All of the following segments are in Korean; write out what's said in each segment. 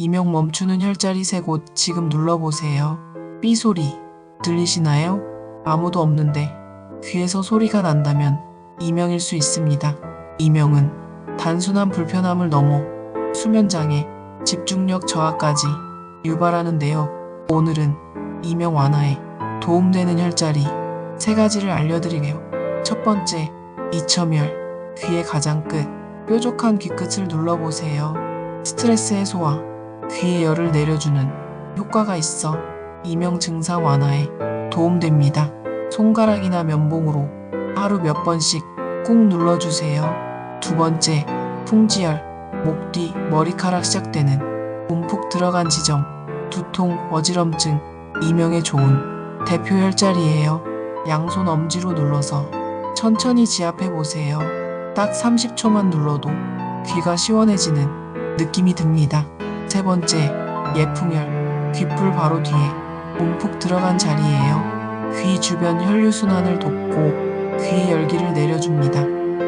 이명 멈추는 혈자리 세 곳 지금 눌러보세요. 삐 소리 들리시나요? 아무도 없는데 귀에서 소리가 난다면 이명일 수 있습니다. 이명은 단순한 불편함을 넘어 수면장애, 집중력 저하까지 유발하는데요. 오늘은 이명 완화에 도움되는 혈자리 세 가지를 알려드리게요. 첫 번째, 이첨열, 귀의 가장 끝, 뾰족한 귀끝을 눌러보세요. 스트레스 해소와 귀의 열을 내려주는 효과가 있어 이명 증상 완화에 도움됩니다. 손가락이나 면봉으로 하루 몇 번씩 꾹 눌러주세요. 두 번째, 풍지열, 목 뒤 머리카락 시작되는 움푹 들어간 지점, 두통, 어지럼증, 이명에 좋은 대표 혈자리예요. 양손 엄지로 눌러서 천천히 지압해 보세요. 딱 30초만 눌러도 귀가 시원해지는 느낌이 듭니다. 세 번째, 예풍열, 귓불 바로 뒤에 움푹 들어간 자리예요. 귀 주변 혈류순환을 돕고 귀의 열기를 내려줍니다.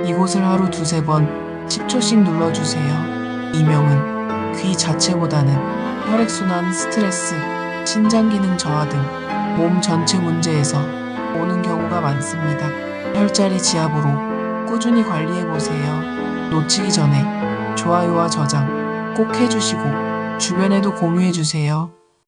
이곳을 하루 두세 번 10초씩 눌러주세요. 이명은 귀 자체보다는 혈액순환, 스트레스, 신장 기능 저하 등 몸 전체 문제에서 오는 경우가 많습니다. 혈자리 지압으로 꾸준히 관리해보세요. 놓치기 전에 좋아요와 저장 꼭 해주시고 주변에도 공유해주세요.